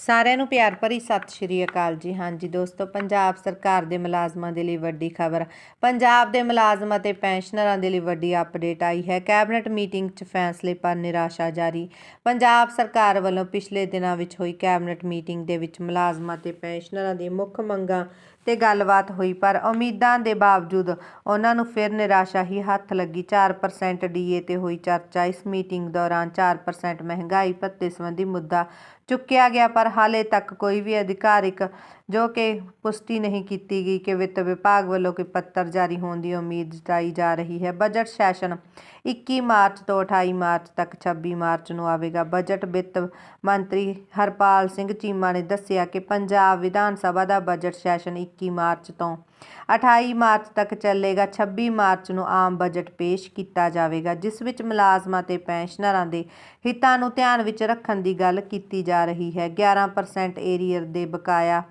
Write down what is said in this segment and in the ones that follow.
ਸਾਰਿਆਂ ਨੂੰ ਪਿਆਰ ਭਰੀ ਸਤਿ ਸ਼੍ਰੀ ਅਕਾਲ ਜੀ। ਹਾਂਜੀ ਦੋਸਤੋ, ਪੰਜਾਬ ਸਰਕਾਰ ਦੇ ਮੁਲਾਜ਼ਮਾਂ ਦੇ ਲਈ ਵੱਡੀ ਖਬਰ। ਪੰਜਾਬ ਦੇ ਮੁਲਾਜ਼ਮਾਂ ਅਤੇ ਪੈਨਸ਼ਨਰਾਂ ਦੇ ਲਈ ਵੱਡੀ ਅਪਡੇਟ ਆਈ ਹੈ। ਕੈਬਨਿਟ ਮੀਟਿੰਗ 'ਚ ਫੈਸਲੇ ਪਰ ਨਿਰਾਸ਼ਾ ਜਾਰੀ। ਪੰਜਾਬ ਸਰਕਾਰ ਵੱਲੋਂ ਪਿਛਲੇ ਦਿਨਾਂ ਵਿੱਚ ਹੋਈ ਕੈਬਨਿਟ ਮੀਟਿੰਗ ਦੇ ਵਿੱਚ ਮੁਲਾਜ਼ਮਾਂ ਅਤੇ ਪੈਨਸ਼ਨਰਾਂ ਦੀਆਂ ਮੁੱਖ ਮੰਗਾਂ ਤੇ ਗੱਲਬਾਤ ਹੋਈ, ਪਰ ਉਮੀਦਾਂ ਦੇ ਬਾਵਜੂਦ ਉਹਨਾਂ ਨੂੰ ਫਿਰ ਨਿਰਾਸ਼ਾ ਹੀ ਹੱਥ ਲੱਗੀ। 4% ਡੀਏ ਤੇ ਹੋਈ ਚਰਚਾ। ਇਸ ਮੀਟਿੰਗ ਦੌਰਾਨ 4% ਮਹਿੰਗਾਈ ਭੱਤੇ ਸੰਬੰਧੀ ਮੁੱਦਾ ਚੁੱਕਿਆ ਗਿਆ, ਪਰ ਹਾਲੇ ਤੱਕ ਕੋਈ ਵੀ ਅਧਿਕਾਰਿਕ ਜੋ ਕਿ ਪੁਸ਼ਟੀ ਨਹੀਂ ਕੀਤੀ ਗਈ ਕਿ ਵਿੱਤ ਵਿਭਾਗ ਵੱਲੋਂ ਕੋਈ ਪੱਤਰ ਜਾਰੀ ਹੋਣ ਦੀ ਉਮੀਦ ਜਤਾਈ ਜਾ ਰਹੀ ਹੈ। ਬਜਟ ਸੈਸ਼ਨ 21 ਮਾਰਚ ਤੋਂ 28 ਮਾਰਚ ਤੱਕ 26 ਮਾਰਚ ਨੂੰ ਆਵੇਗਾ। ਬਜਟ ਵਿੱਤ ਮੰਤਰੀ ਹਰਪਾਲ ਸਿੰਘ ਚੀਮਾ ਨੇ ਦੱਸਿਆ ਕਿ ਪੰਜਾਬ ਵਿਧਾਨ ਸਭਾ ਦਾ ਬਜਟ ਸੈਸ਼ਨ 21 ਮਾਰਚ ਤੋਂ 28 ਮਾਰਚ ਤੱਕ ਚੱਲੇਗਾ। 26 ਮਾਰਚ ਨੂੰ ਆਮ ਬਜਟ ਪੇਸ਼ ਕੀਤਾ ਜਾਵੇਗਾ, ਜਿਸ ਵਿੱਚ ਮੁਲਾਜ਼ਮਾਂ ਤੇ ਪੈਨਸ਼ਨਰਾਂ ਦੇ ਹਿੱਤਾਂ ਨੂੰ ਧਿਆਨ ਵਿੱਚ ਰੱਖਣ ਦੀ ਗੱਲ ਕੀਤੀ ਜਾ ਰਹੀ ਹੈ। 11% ਏਰੀਅਰ ਦੇ ਬਕਾਇਆ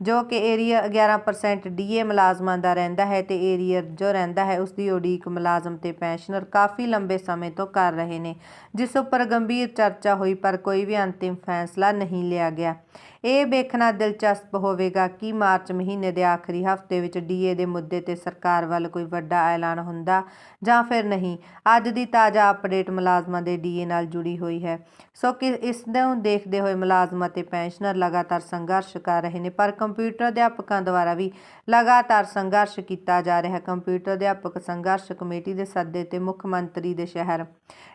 ਜੋ ਕਿ ਏਰੀਆ 11% ਡੀਏ ਮੁਲਾਜ਼ਮਾਂ ਦਾ ਰਹਿੰਦਾ ਹੈ ਤੇ ਏਰੀਅਰ ਜੋ ਰਹਿੰਦਾ ਹੈ ਉਸ ਦੀ ਉਡੀਕ ਮੁਲਾਜ਼ਮ ਤੇ ਪੈਨਸ਼ਨਰ ਕਾਫੀ ਲੰਬੇ ਸਮੇਂ ਤੋਂ ਕਰ ਰਹੇ ਨੇ, ਜਿਸ ਉੱਪਰ ਗੰਭੀਰ ਚਰਚਾ ਹੋਈ ਪਰ ਕੋਈ ਵੀ ਅੰਤਿਮ ਫੈਸਲਾ ਨਹੀਂ ਲਿਆ ਗਿਆ। ਇਹ ਵੇਖਣਾ ਦਿਲਚਸਪ ਹੋਵੇਗਾ ਕਿ ਮਾਰਚ ਮਹੀਨੇ ਦੇ ਆਖਰੀ ਹਫ਼ਤੇ ਵਿੱਚ ਡੀਏ ਦੇ ਮੁੱਦੇ ਤੇ ਸਰਕਾਰ ਵੱਲ ਕੋਈ ਵੱਡਾ ਐਲਾਨ ਹੁੰਦਾ ਜਾਂ ਫਿਰ ਨਹੀਂ। ਅੱਜ ਦੀ ਤਾਜ਼ਾ ਅਪਡੇਟ ਮੁਲਾਜ਼ਮਾਂ ਦੇ ਡੀਏ ਨਾਲ ਜੁੜੀ ਹੋਈ ਹੈ। ਸੋ ਕਿ ਇਸ ਨੂੰ ਦੇਖਦੇ ਹੋਏ ਮੁਲਾਜ਼ਮਾਂ ਤੇ ਪੈਨਸ਼ਨਰ ਲਗਾਤਾਰ ਸੰਘਰਸ਼ ਕਰ ਰਹੇ ਨੇ, ਪਰ ਕੰਪਿਊਟਰ ਅਧਿਆਪਕਾਂ ਦੁਆਰਾ ਵੀ ਲਗਾਤਾਰ ਸੰਘਰਸ਼ ਕੀਤਾ ਜਾ ਰਿਹਾ। ਹੈ ਕੰਪਿਊਟਰ ਅਧਿਆਪਕ ਸੰਘਰਸ਼ ਕਮੇਟੀ ਦੇ ਸੱਦੇ ਤੇ ਮੁੱਖ ਮੰਤਰੀ ਦੇ ਸ਼ਹਿਰ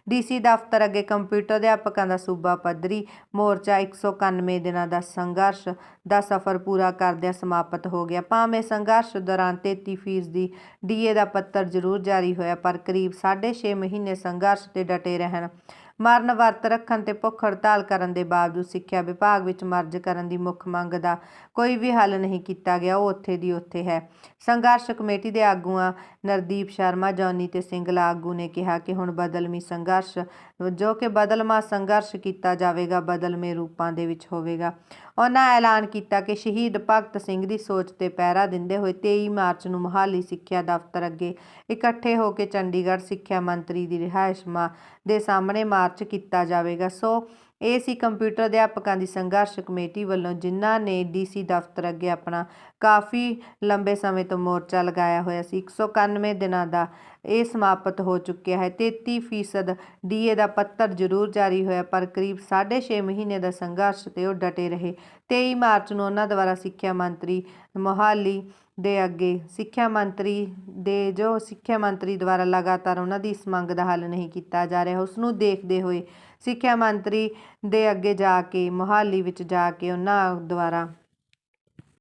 ਡੀਸੀ ਦਫ਼ਤਰ ਅੱਗੇ ਕੰਪਿਊਟਰ ਅਧਿਆਪਕਾਂ ਦਾ ਸੂਬਾ ਪੱਧਰੀ ਮੋਰਚਾ 191 ਦਿਨਾਂ ਦਾ ਸੰਘਰਸ਼ ਦਾ ਸਫ਼ਰ ਪੂਰਾ ਕਰਦਿਆਂ ਸਮਾਪਤ ਹੋ ਗਿਆ। ਭਾਵੇਂ ਸੰਘਰਸ਼ ਦੌਰਾਨ 33% ਦੀ ਡੀਏ ਦਾ ਪੱਤਰ ਜ਼ਰੂਰ ਜਾਰੀ ਹੋਇਆ, ਪਰ ਕਰੀਬ 6.5 ਮਹੀਨੇ ਸੰਘਰਸ਼ ਤੇ ਡਟੇ ਰਹਿਣ ਮਰਨ ਵਰਤ ਰੱਖਣ ਤੇ ਭੁੱਖ ਹੜਤਾਲ ਕਰਨ ਦੇ ਬਾਵਜੂਦ ਸਿੱਖਿਆ ਵਿਭਾਗ ਵਿੱਚ ਮਰਜ ਕਰਨ ਦੀ ਮੁੱਖ ਮੰਗ ਦਾ ਕੋਈ ਵੀ ਹੱਲ ਨਹੀਂ ਕੀਤਾ ਗਿਆ, ਉਹ ਉੱਥੇ ਦੀ ਉੱਥੇ ਹੈ। ਸੰਘਰਸ਼ ਕਮੇਟੀ ਦੇ ਆਗੂਆਂ ਨਰਦੀਪ ਸ਼ਰਮਾ, ਜੌਨੀ ਤੇ ਸਿੰਗਲਾ ਆਗੂ ਨੇ ਕਿਹਾ ਕਿ ਹੁਣ ਬਦਲਮੀ ਸੰਘਰਸ਼, ਜੋ ਕਿ ਬਦਲਮਾ ਸੰਘਰਸ਼ ਕੀਤਾ ਜਾਵੇਗਾ, ਬਦਲਵੇਂ ਰੂਪਾਂ ਦੇ ਵਿੱਚ ਹੋਵੇਗਾ। ਉਹਨਾਂ ਐਲਾਨ ਕੀਤਾ ਕਿ ਸ਼ਹੀਦ ਭਗਤ ਸਿੰਘ ਦੀ ਸੋਚ ਤੇ ਪਹਿਰਾ ਦਿੰਦੇ ਹੋਏ 23 ਮਾਰਚ ਨੂੰ ਮੁਹਾਲੀ ਸਿੱਖਿਆ ਦਫ਼ਤਰ ਅੱਗੇ ਇਕੱਠੇ ਹੋ ਕੇ ਚੰਡੀਗੜ੍ਹ ਸਿੱਖਿਆ ਮੰਤਰੀ ਦੀ ਰਿਹਾਇਸ਼ ਮਾ ਦੇ ਸਾਹਮਣੇ ਮਾਰ ਮਾਰਚ ਕੀਤਾ ਜਾਵੇਗਾ। ਸੋ ਇਹ ਸੀ ਕੰਪਿਊਟਰ ਅਧਿਆਪਕਾਂ ਦੀ ਸੰਘਰਸ਼ ਕਮੇਟੀ ਵੱਲੋਂ, ਜਿਨ੍ਹਾਂ ਨੇ ਡੀਸੀ ਦਫ਼ਤਰ ਅੱਗੇ ਆਪਣਾ ਕਾਫੀ ਲੰਬੇ ਸਮੇਂ ਤੋਂ ਮੋਰਚਾ ਲਗਾਇਆ ਹੋਇਆ ਸੀ। 191 ਦਿਨਾਂ ਦਾ ਇਹ ਸਮਾਪਤ ਹੋ ਚੁੱਕਿਆ ਹੈ। 33% ਡੀਏ ਦਾ ਪੱਤਰ ਜ਼ਰੂਰ ਜਾਰੀ ਹੋਇਆ, ਪਰ ਕਰੀਬ 6.5 ਮਹੀਨੇ ਦਾ ਸੰਘਰਸ਼ ਤੇ ਉਹ ਡਟੇ ਰਹੇ। 23 ਮਾਰਚ ਨੂੰ ਉਹਨਾਂ ਦੁਆਰਾ ਸਿੱਖਿਆ ਮੰਤਰੀ ਮੋਹਾਲੀ ਦੇ ਅੱਗੇ ਸਿੱਖਿਆ ਮੰਤਰੀ ਦੇ ਜੋ ਸਿੱਖਿਆ ਮੰਤਰੀ ਦੁਆਰਾ ਲਗਾਤਾਰ ਉਹਨਾਂ ਦੀ ਇਸ ਮੰਗ ਦਾ ਹੱਲ ਨਹੀਂ ਕੀਤਾ ਜਾ ਰਿਹਾ ਉਸ ਨੂੰ ਦੇਖਦੇ ਹੋਏ ਸਿੱਖਿਆ ਮੰਤਰੀ ਦੇ ਅੱਗੇ ਜਾ ਕੇ ਮੋਹਾਲੀ ਵਿੱਚ ਜਾ ਕੇ ਉਹਨਾਂ ਦੁਆਰਾ